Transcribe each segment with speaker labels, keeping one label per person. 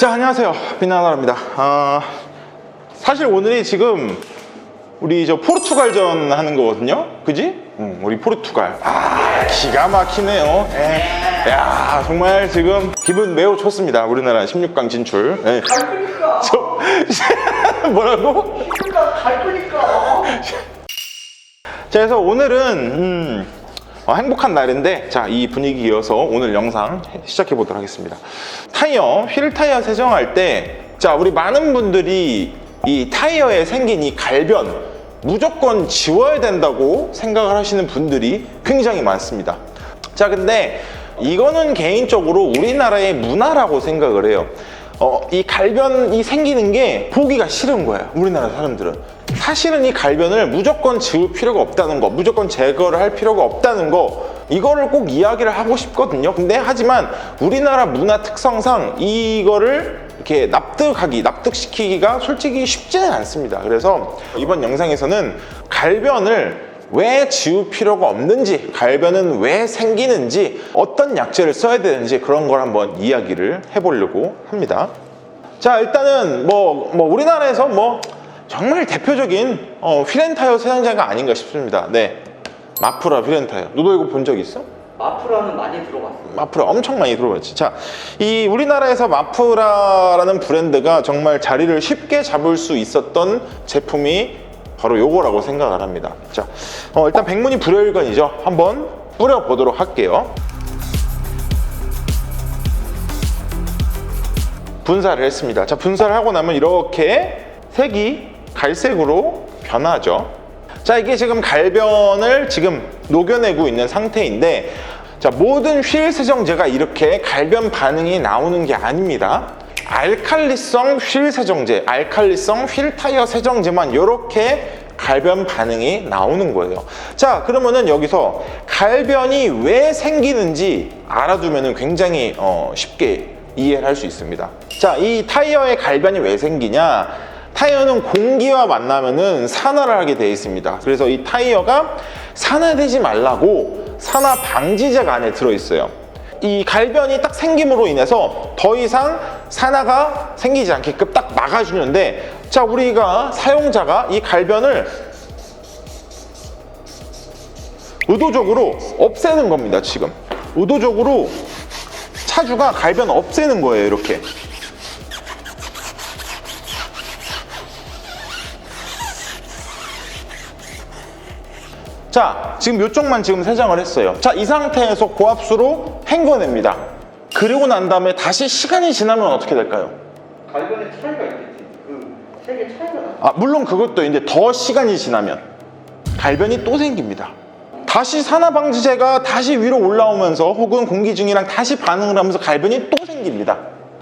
Speaker 1: 자, 안녕하세요. 빛나나라입니다. 아, 사실 오늘이 지금 우리 저 포르투갈전 하는 거거든요. 그지? 응, 우리 포르투갈. 아, 기가 막히네요. 예. 야, 정말 지금 기분 매우 좋습니다. 우리나라 16강 진출. 예.
Speaker 2: 갈 거니까.
Speaker 1: 저, 뭐라고?
Speaker 2: 갈 거니까.
Speaker 1: 자, 그래서 오늘은 음, 어, 행복한 날인데 자, 이 분위기 이어서 오늘 영상 시작해 보도록 하겠습니다. 타이어, 휠 타이어 세정할 때 자, 우리 많은 분들이 이 타이어에 생긴 이 갈변 무조건 지워야 된다고 생각을 하시는 분들이 굉장히 많습니다. 자, 근데 이거는 개인적으로 우리나라의 문화라고 생각을 해요. 어, 이 갈변이 생기는 게 보기가 싫은 거예요. 우리나라 사람들은. 사실은 이 갈변을 무조건 지울 필요가 없다는 거, 무조건 제거를 할 필요가 없다는 거, 이거를 꼭 이야기를 하고 싶거든요. 근데 하지만 우리나라 문화 특성상 이거를 이렇게 납득하기, 납득시키기가 솔직히 쉽지는 않습니다. 그래서 이번 영상에서는 갈변을 왜 지울 필요가 없는지, 갈변은 왜 생기는지, 어떤 약재를 써야 되는지 그런 걸 한번 이야기를 해보려고 합니다. 자, 일단은 뭐, 뭐 우리나라에서 뭐 정말 대표적인 어, 휠앤타이어 세상자가 아닌가 싶습니다. 네. 마프라 휠앤타이어. 너도 이거 본 적 있어?
Speaker 2: 마프라는 많이 들어봤어요.
Speaker 1: 마프라 엄청 많이 들어봤지. 자, 이 우리나라에서 마프라라는 브랜드가 정말 자리를 쉽게 잡을 수 있었던 제품이 바로 요거라고 생각을 합니다. 자, 어, 일단 백문이 불여일견이죠. 한번 뿌려보도록 할게요. 분사를 했습니다. 자, 분사를 하고 나면 이렇게 색이 갈색으로 변하죠. 자, 이게 지금 갈변을 지금 녹여내고 있는 상태인데, 자, 모든 휠 세정제가 이렇게 갈변 반응이 나오는 게 아닙니다. 알칼리성 휠 세정제, 알칼리성 휠 타이어 세정제만 이렇게 갈변 반응이 나오는 거예요. 자, 그러면은 여기서 갈변이 왜 생기는지 알아두면은 굉장히 어, 쉽게 이해를 할 수 있습니다. 자, 이 타이어의 갈변이 왜 생기냐? 타이어는 공기와 만나면은 산화를 하게 되어 있습니다. 그래서 이 타이어가 산화되지 말라고 산화 방지제가 안에 들어 있어요. 이 갈변이 딱 생김으로 인해서 더 이상 산화가 생기지 않게끔 딱 막아주는데 자 우리가 사용자가 이 갈변을 의도적으로 없애는 겁니다 지금 의도적으로 차주가 갈변 없애는 거예요 이렇게 자, 지금 이쪽만 지금 세정을 했어요. 자, 이 상태에서 고압수로 헹궈냅니다. 그리고 난 다음에 다시 시간이 지나면 어떻게 될까요?
Speaker 2: 갈변의 차이가 있겠지. 그 색의 차이가 나.
Speaker 1: 아, 물론 그것도 이제 더 시간이 지나면 갈변이 또 생깁니다. 다시 산화방지제가 다시 위로 올라오면서 혹은 공기 중이랑 다시 반응을 하면서 갈변이 또 생깁니다.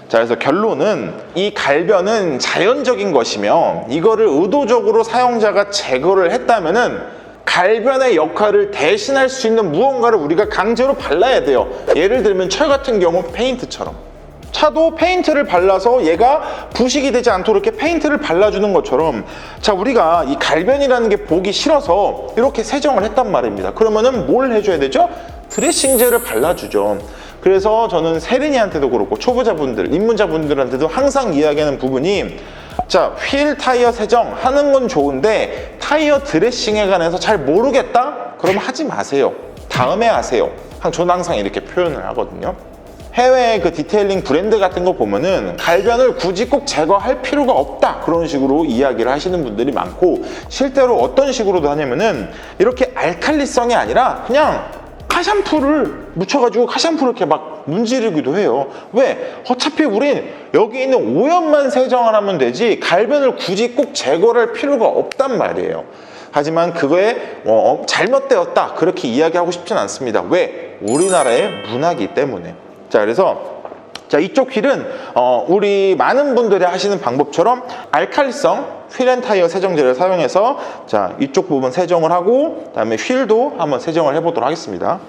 Speaker 1: 자, 그래서 결론은 이 갈변은 자연적인 것이며 이거를 의도적으로 사용자가 제거를 했다면은 갈변의 역할을 대신할 수 있는 무언가를 우리가 강제로 발라야 돼요. 예를 들면 철 같은 경우 페인트처럼. 차도 페인트를 발라서 얘가 부식이 되지 않도록 이렇게 페인트를 발라주는 것처럼 자 우리가 이 갈변이라는 게 보기 싫어서 이렇게 세정을 했단 말입니다 그러면은 뭘 해줘야 되죠? 드레싱제를 발라주죠 그래서 저는 세린이한테도 그렇고 초보자분들 입문자분들한테도 항상 이야기하는 부분이 자, 휠 타이어 세정 하는 건 좋은데 타이어 드레싱에 관해서 잘 모르겠다? 그럼 하지 마세요. 다음에 하세요. 한- 저는 항상 이렇게 표현을 하거든요. 해외 그 디테일링 브랜드 같은 거 보면은 갈변을 굳이 꼭 제거할 필요가 없다 그런 식으로 이야기를 하시는 분들이 많고 실제로 어떤 식으로도 하냐면은 이렇게 알칼리성이 아니라 그냥 카샴푸를 묻혀가지고 카샴푸를 이렇게 막 문지르기도 해요. 왜? 어차피 우린 여기 있는 오염만 세정을 하면 되지 갈변을 굳이 꼭 제거를 할 필요가 없단 말이에요. 하지만 그거에 어, 잘못되었다 그렇게 이야기하고 싶진 않습니다. 왜? 우리나라의 문화기 때문에. 자 그래서 자 이쪽 휠은 어, 우리 많은 분들이 하시는 방법처럼 알칼리성 휠앤타이어 세정제를 사용해서 자 이쪽 부분 세정을 하고 그다음에 휠도 한번 세정을 해보도록 하겠습니다.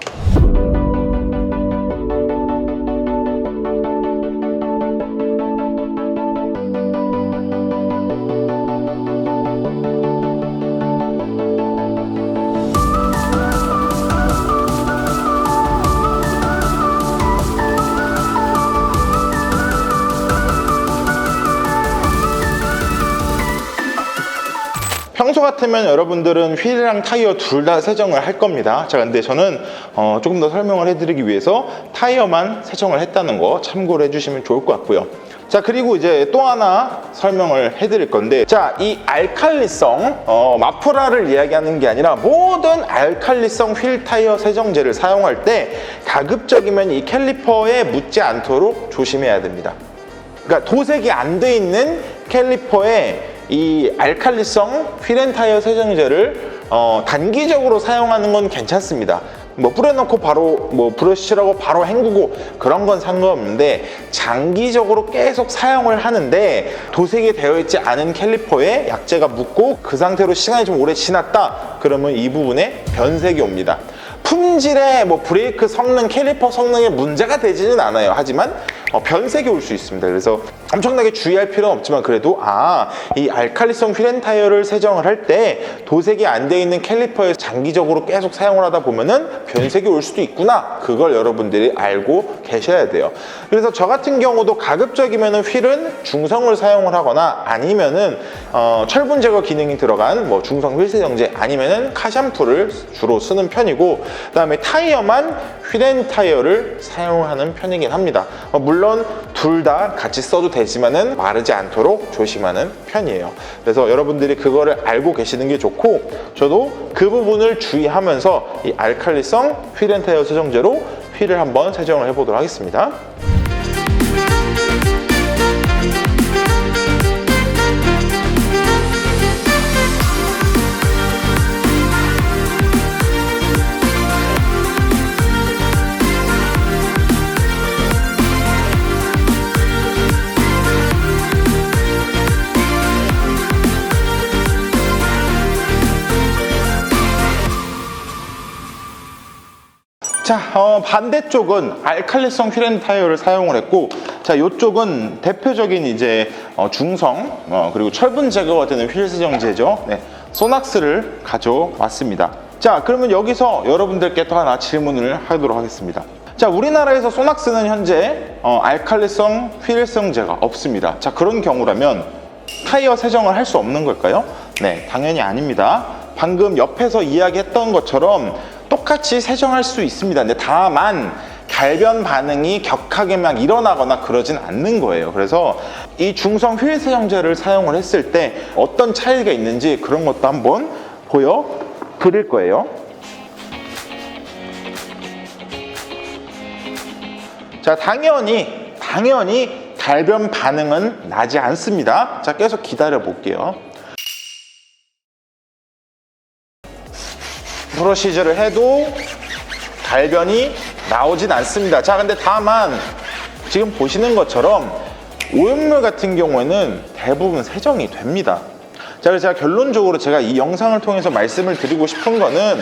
Speaker 1: 같으면 여러분들은 휠이랑 타이어 둘 다 세정을 할 겁니다. 자, 근데 저는 어, 조금 더 설명을 해드리기 위해서 타이어만 세정을 했다는 거 참고를 해주시면 좋을 것 같고요. 자 그리고 이제 또 하나 설명을 해드릴 건데 자 이 알칼리성 어, 마프라를 이야기하는 게 아니라 모든 알칼리성 휠 타이어 세정제를 사용할 때 가급적이면 이 캘리퍼에 묻지 않도록 조심해야 됩니다. 그러니까 도색이 안 돼 있는 캘리퍼에 이 알칼리성 휠앤타이어 세정제를 어, 단기적으로 사용하는 건 괜찮습니다. 뭐 뿌려놓고 바로 뭐 브러쉬라고 바로 헹구고 그런 건 상관없는데 장기적으로 계속 사용을 하는데 도색이 되어 있지 않은 캘리퍼에 약재가 묻고 그 상태로 시간이 좀 오래 지났다 그러면 이 부분에 변색이 옵니다. 품질에 뭐 브레이크 성능, 캘리퍼 성능에 문제가 되지는 않아요. 하지만 어, 변색이 올 수 있습니다. 그래서 엄청나게 주의할 필요는 없지만 그래도 아, 이 알칼리성 휠앤 타이어를 세정을 할 때 도색이 안 돼 있는 캘리퍼에 장기적으로 계속 사용을 하다 보면은 변색이 올 수도 있구나. 그걸 여러분들이 알고 계셔야 돼요. 그래서 저 같은 경우도 가급적이면은 휠은 중성을 사용을 하거나 아니면은 어, 철분 제거 기능이 들어간 뭐 중성 휠 세정제 아니면은 카샴푸를 주로 쓰는 편이고 그다음에 타이어만 휠앤 타이어를 사용하는 편이긴 합니다. 어, 물론 둘 다 같이 써도 되 지만은 마르지 않도록 조심하는 편이에요. 그래서 여러분들이 그거를 알고 계시는 게 좋고 저도 그 부분을 주의하면서 이 알칼리성 휠앤 타이어 세정제로 휠을 한번 세정을 해보도록 하겠습니다. 자, 어, 반대쪽은 알칼리성 휠앤 타이어를 사용을 했고, 자, 이쪽은 대표적인 이제 어, 중성 어, 그리고 철분 제거가 되는 휠 세정제죠. 네, 소낙스를 가져왔습니다. 자, 그러면 여기서 여러분들께 또 하나 질문을 하도록 하겠습니다. 자, 우리나라에서 소낙스는 현재 어, 알칼리성 휠 세정제가 없습니다. 자, 그런 경우라면 타이어 세정을 할 수 없는 걸까요? 네, 당연히 아닙니다. 방금 옆에서 이야기했던 것처럼 똑같이 세정할 수 있습니다. 근데 다만 갈변 반응이 격하게 막 일어나거나 그러진 않는 거예요. 그래서 이 중성 휠 세정제를 사용을 했을 때 어떤 차이가 있는지 그런 것도 한번 보여 드릴 거예요. 자, 당연히, 당연히 갈변 반응은 나지 않습니다. 자, 계속 기다려 볼게요. 브러시즈를 해도 갈변이 나오진 않습니다. 자, 근데 다만 지금 보시는 것처럼 오염물 같은 경우에는 대부분 세정이 됩니다. 자, 그래서 제가 결론적으로 제가 이 영상을 통해서 말씀을 드리고 싶은 거는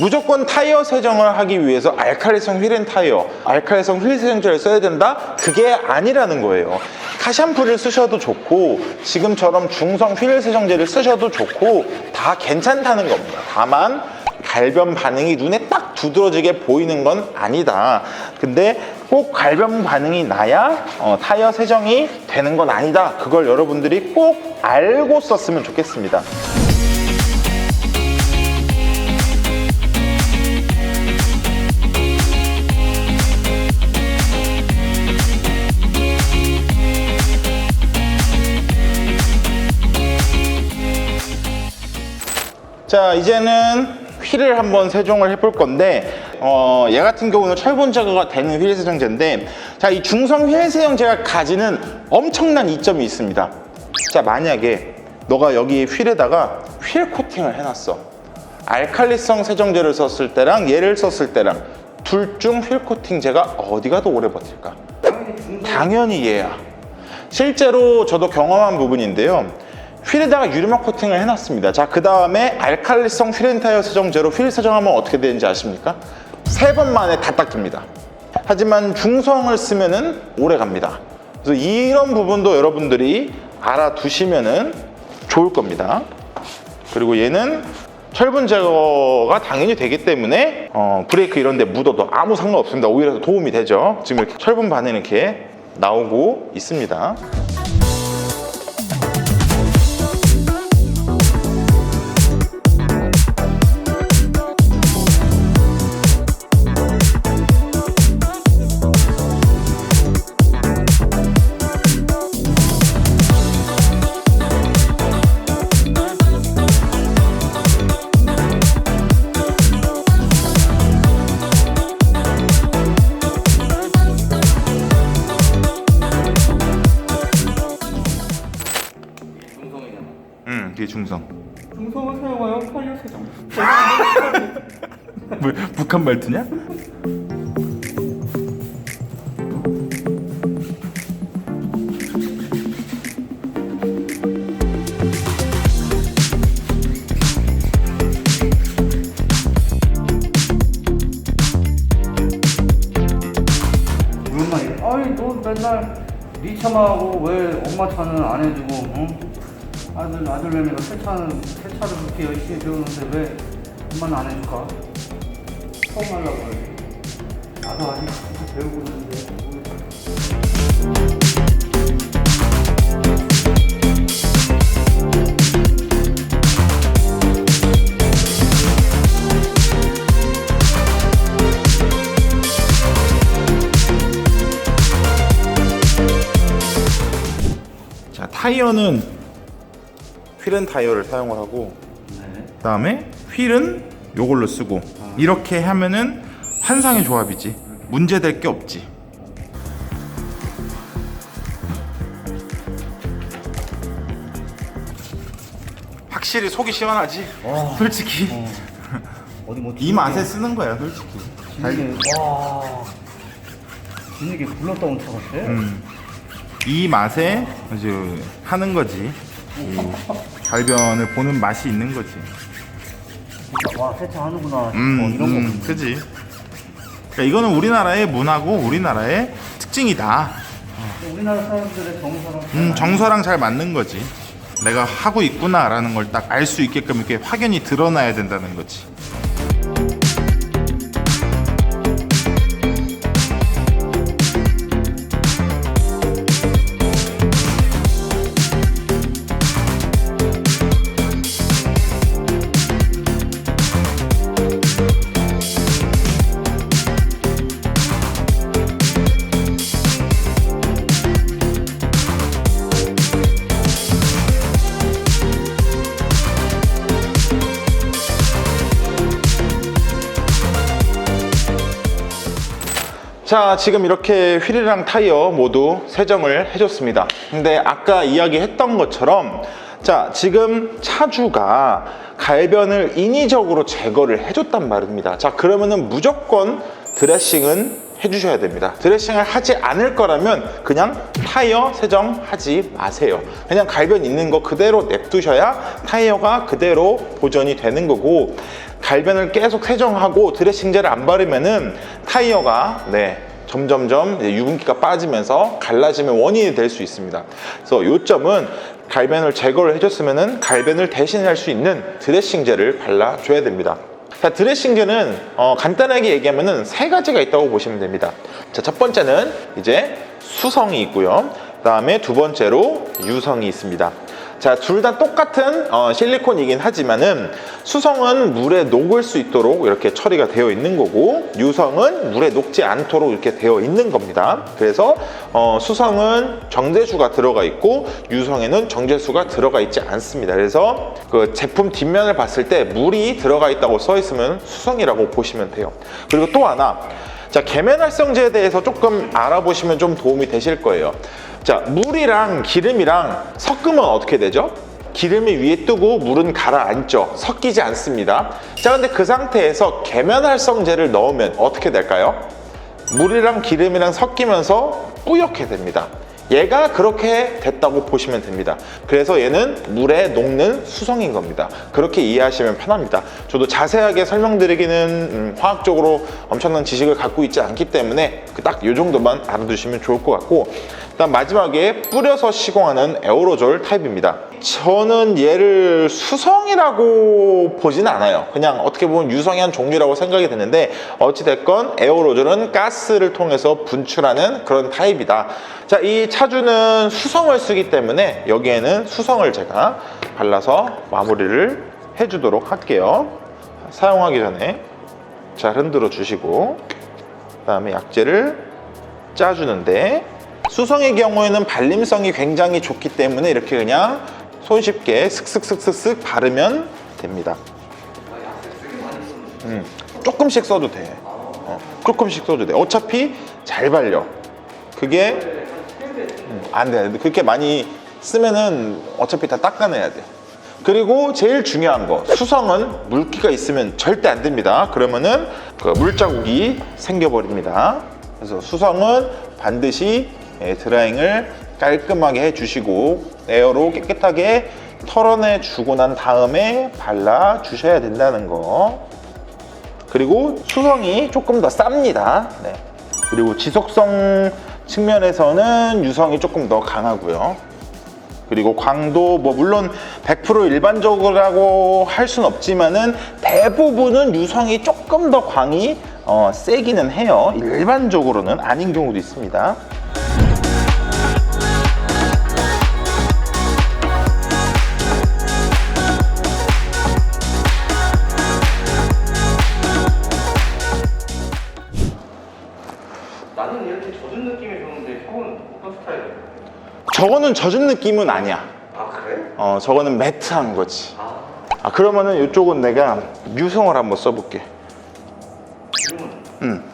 Speaker 1: 무조건 타이어 세정을 하기 위해서 알칼리성 휠앤 타이어, 알칼리성 휠 세정제를 써야 된다? 그게 아니라는 거예요. 카샴푸를 쓰셔도 좋고, 지금처럼 중성 휠 세정제를 쓰셔도 좋고, 다 괜찮다는 겁니다. 다만, 갈변 반응이 눈에 딱 두드러지게 보이는 건 아니다. 근데 꼭 갈변 반응이 나야 어, 타이어 세정이 되는 건 아니다. 그걸 여러분들이 꼭 알고 썼으면 좋겠습니다. 자 이제는 휠을 한번 세정을 해볼 건데 어, 얘 같은 경우는 철분 제거가 되는 휠 세정제인데 자 이 중성 휠 세정제가 가지는 엄청난 이점이 있습니다 자 만약에 너가 여기 휠에다가 휠 코팅을 해놨어 알칼리성 세정제를 썼을 때랑 얘를 썼을 때랑 둘 중 휠 코팅제가 어디가 더 오래 버틸까
Speaker 2: 당연히
Speaker 1: 얘야. 실제로 저도 경험한 부분인데요. 휠에다가 유리막 코팅을 해놨습니다. 자, 그 다음에 알칼리성 휠앤 타이어 세정제로 휠 세정하면 어떻게 되는지 아십니까? 세 번 만에 다 닦입니다. 하지만 중성을 쓰면 은 오래 갑니다. 그래서 이런 부분도 여러분들이 알아두시면 은 좋을 겁니다. 그리고 얘는 철분 제거가 당연히 되기 때문에 어, 브레이크 이런 데 묻어도 아무 상관없습니다. 오히려 더 도움이 되죠. 지금 이렇게 철분 반응이 이렇게 나오고 있습니다. 말투냐?
Speaker 2: 맨날 네 차만 하고 왜 엄마 차는 안 해주고 응? 아들 아들내미가 새 차는 새 차를 그렇게 열심히 배우는데 왜 엄마는 안 해줄까? 처음 하려고 그래. 나도 아직 배우고 있는데.
Speaker 1: 자 타이어는 휠은 타이어를 사용을 하고
Speaker 2: 네.
Speaker 1: 그다음에 휠은 요걸로 쓰고. 이렇게 하면은 환상의 조합이지. 문제 될 게 없지. 확실히 속이 시원하지?
Speaker 2: 와.
Speaker 1: 솔직히.
Speaker 2: 어디 뭐
Speaker 1: 이 맛에 쓰는 거야 솔직히.
Speaker 2: 진흙에 와. 진흙에 굴렀다 차 같아.
Speaker 1: 음. 이 맛에 이제 하는 거지. 이 갈변을 보는 맛이 있는 거지
Speaker 2: 진짜 와 세차 하는구나.
Speaker 1: 음,
Speaker 2: 어, 이런
Speaker 1: 음,
Speaker 2: 거.
Speaker 1: 그지. 그러니까 이거는 우리나라의 문화고 우리나라의 특징이다.
Speaker 2: 우리나라 사람들의 정서랑
Speaker 1: 음, 정서랑 잘 맞는 거지. 내가 하고 있구나라는 걸 딱 알 수 있게끔 이렇게 확연히 드러나야 된다는 거지. 자, 지금 이렇게 휠이랑 타이어 모두 세정을 해줬습니다. 근데 아까 이야기했던 것처럼 자, 지금 차주가 갈변을 인위적으로 제거를 해줬단 말입니다. 자, 그러면은 무조건 드레싱은 해주셔야 됩니다. 드레싱을 하지 않을 거라면 그냥 타이어 세정하지 마세요. 그냥 갈변 있는 거 그대로 냅두셔야 타이어가 그대로 보존이 되는 거고 갈변을 계속 세정하고 드레싱제를 안 바르면은 타이어가 네 점점점 유분기가 빠지면서 갈라지면 원인이 될 수 있습니다. 그래서 요점은 갈변을 제거를 해줬으면은 갈변을 대신할 수 있는 드레싱제를 발라줘야 됩니다. 자, 드레싱제는 어, 간단하게 얘기하면은 세 가지가 있다고 보시면 됩니다. 자, 첫 번째는 이제 수성이 있고요. 그 다음에 두 번째로 유성이 있습니다. 자, 둘 다 똑같은 어, 실리콘이긴 하지만은 수성은 물에 녹을 수 있도록 이렇게 처리가 되어 있는 거고 유성은 물에 녹지 않도록 이렇게 되어 있는 겁니다. 그래서 어, 수성은 정제수가 들어가 있고 유성에는 정제수가 들어가 있지 않습니다. 그래서 그 제품 뒷면을 봤을 때 물이 들어가 있다고 써 있으면 수성이라고 보시면 돼요. 그리고 또 하나 자, 계면 활성제에 대해서 조금 알아보시면 좀 도움이 되실 거예요. 자, 물이랑 기름이랑 섞으면 어떻게 되죠? 기름이 위에 뜨고 물은 가라앉죠. 섞이지 않습니다. 자, 근데 그 상태에서 계면활성제를 넣으면 어떻게 될까요? 물이랑 기름이랑 섞이면서 뿌옇게 됩니다. 얘가 그렇게 됐다고 보시면 됩니다. 그래서 얘는 물에 녹는 수성인 겁니다. 그렇게 이해하시면 편합니다. 저도 자세하게 설명드리기는 음, 화학적으로 엄청난 지식을 갖고 있지 않기 때문에 딱 이 정도만 알아두시면 좋을 것 같고 일단 마지막에 뿌려서 시공하는 에어로졸 타입입니다. 저는 얘를 수성이라고 보진 않아요. 그냥 어떻게 보면 유성의 한 종류라고 생각이 드는데 어찌됐건 에어로졸은 가스를 통해서 분출하는 그런 타입이다. 자, 이 차주는 수성을 쓰기 때문에 여기에는 수성을 제가 발라서 마무리를 해주도록 할게요. 사용하기 전에 잘 흔들어 주시고 그 다음에 약재를 짜주는데 수성의 경우에는 발림성이 굉장히 좋기 때문에 이렇게 그냥 손쉽게 슥슥슥슥슥 바르면 됩니다. 음, 조금씩 써도 돼. 어, 조금씩 써도 돼. 어차피 잘 발려. 그게 음, 안 돼. 그렇게 많이 쓰면은 어차피 다 닦아내야 돼. 그리고 제일 중요한 거 수성은 물기가 있으면 절대 안 됩니다. 그러면은 그 물자국이 생겨버립니다. 그래서 수성은 반드시 예, 드라잉을 깔끔하게 해주시고 에어로 깨끗하게 털어내 주고 난 다음에 발라 주셔야 된다는 거. 그리고 수성이 조금 더 쌉니다. 네. 그리고 지속성 측면에서는 유성이 조금 더 강하고요. 그리고 광도 뭐 물론 100% 일반적으로라고 할 수는 없지만은 대부분은 유성이 조금 더 광이 어, 세기는 해요. 일반적으로는 아닌 경우도 있습니다. 저거는 젖은 느낌은 아니야.
Speaker 2: 아 그래?
Speaker 1: 어, 저거는 매트한 거지.
Speaker 2: 아
Speaker 1: 아, 그러면은 이쪽은 내가 유성을 한번 써볼게.
Speaker 2: 지금은
Speaker 1: 음.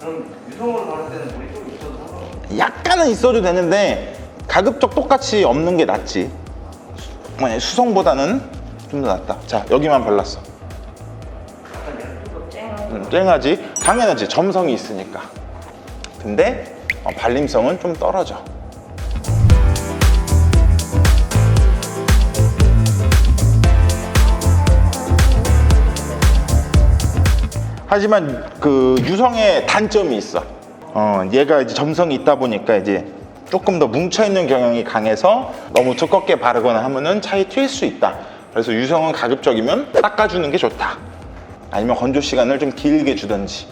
Speaker 2: 그럼 유성으로 바를 때는 물이 좀 있어도 상관없어
Speaker 1: 약간은 있어도 되는데 가급적 똑같이 없는 게 낫지. 만약 수성보다는 좀 더 낫다. 자, 여기만 발랐어.
Speaker 2: 약간 약간 쨍한
Speaker 1: 음, 쨍하지? 당연하지. 점성이 있으니까. 근데 어, 발림성은 좀 떨어져. 하지만 그 유성의 단점이 있어. 어, 얘가 이제 점성이 있다 보니까 이제 조금 더 뭉쳐있는 경향이 강해서 너무 두껍게 바르거나 하면은 차이 튈수 있다. 그래서 유성은 가급적이면 닦아주는 게 좋다. 아니면 건조 시간을 좀 길게 주던지.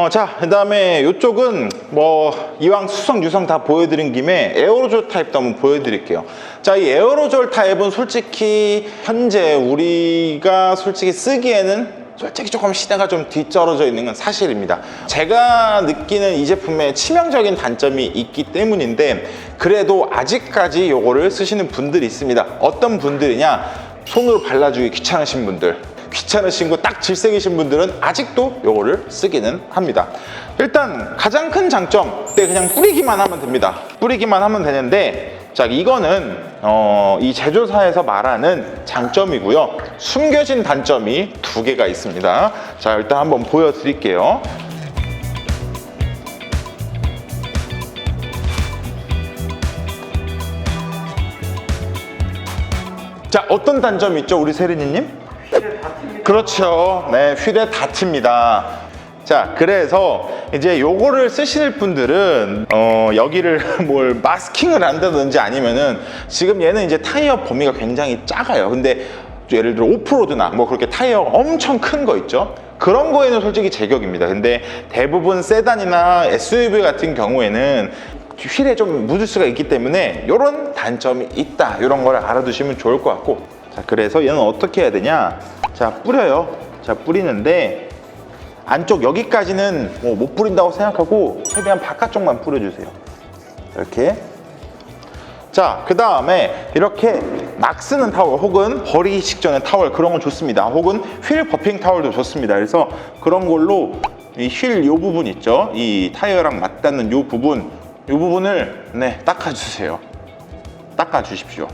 Speaker 1: 어, 자, 그 다음에 이쪽은 뭐, 이왕 수성, 유성 다 보여드린 김에 에어로졸 타입도 한번 보여드릴게요. 자, 이 에어로졸 타입은 솔직히 현재 우리가 솔직히 쓰기에는 솔직히 조금 시대가 좀 뒤떨어져 있는 건 사실입니다. 제가 느끼는 이 제품의 치명적인 단점이 있기 때문인데 그래도 아직까지 이거를 쓰시는 분들이 있습니다. 어떤 분들이냐? 손으로 발라주기 귀찮으신 분들. 귀찮으신 거 딱 질색이신 분들은 아직도 요거를 쓰기는 합니다. 일단 가장 큰 장점, 네 그냥 뿌리기만 하면 됩니다. 뿌리기만 하면 되는데 자 이거는 어, 이 제조사에서 말하는 장점이고요. 숨겨진 단점이 두 개가 있습니다. 자 일단 한번 보여드릴게요. 자 어떤 단점이 있죠 우리 세린이님? 그렇죠. 네, 휠에 다 튑니다. 자, 그래서 이제 요거를 쓰실 분들은 어, 여기를 뭘 마스킹을 한다든지 아니면은 지금 얘는 이제 타이어 범위가 굉장히 작아요. 근데 예를 들어 오프로드나 뭐 그렇게 타이어가 엄청 큰 거 있죠. 그런 거에는 솔직히 제격입니다. 근데 대부분 세단이나 SUV 같은 경우에는 휠에 좀 묻을 수가 있기 때문에 이런 단점이 있다. 이런 걸 알아두시면 좋을 것 같고. 자, 그래서 얘는 어떻게 해야 되냐? 자, 뿌려요. 자, 뿌리는데 안쪽 여기까지는 뭐 못 뿌린다고 생각하고 최대한 바깥쪽만 뿌려주세요. 이렇게. 자, 그 다음에 이렇게 막 쓰는 타월 혹은 버리기 직전에 타월 그런 건 좋습니다. 혹은 휠 버핑 타월도 좋습니다. 그래서 그런 걸로 이 휠 요 부분 있죠? 이 타이어랑 맞닿는 요 부분, 요 부분을 네, 닦아주세요. 닦아주십시오.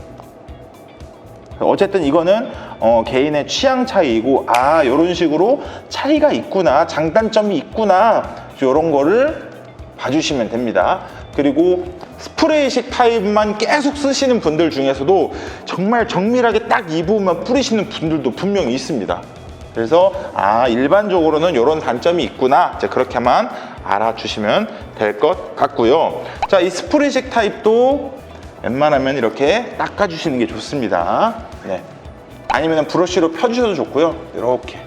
Speaker 1: 어쨌든 이거는 어, 개인의 취향 차이이고 아 이런 식으로 차이가 있구나 장단점이 있구나 이런 거를 봐주시면 됩니다. 그리고 스프레이식 타입만 계속 쓰시는 분들 중에서도 정말 정밀하게 딱 이 부분만 뿌리시는 분들도 분명히 있습니다. 그래서 아 일반적으로는 이런 단점이 있구나 이제 그렇게만 알아주시면 될 것 같고요. 자 이 스프레이식 타입도 웬만하면 이렇게 닦아주시는 게 좋습니다. 네. 아니면 브러쉬로 펴주셔도 좋고요. 이렇게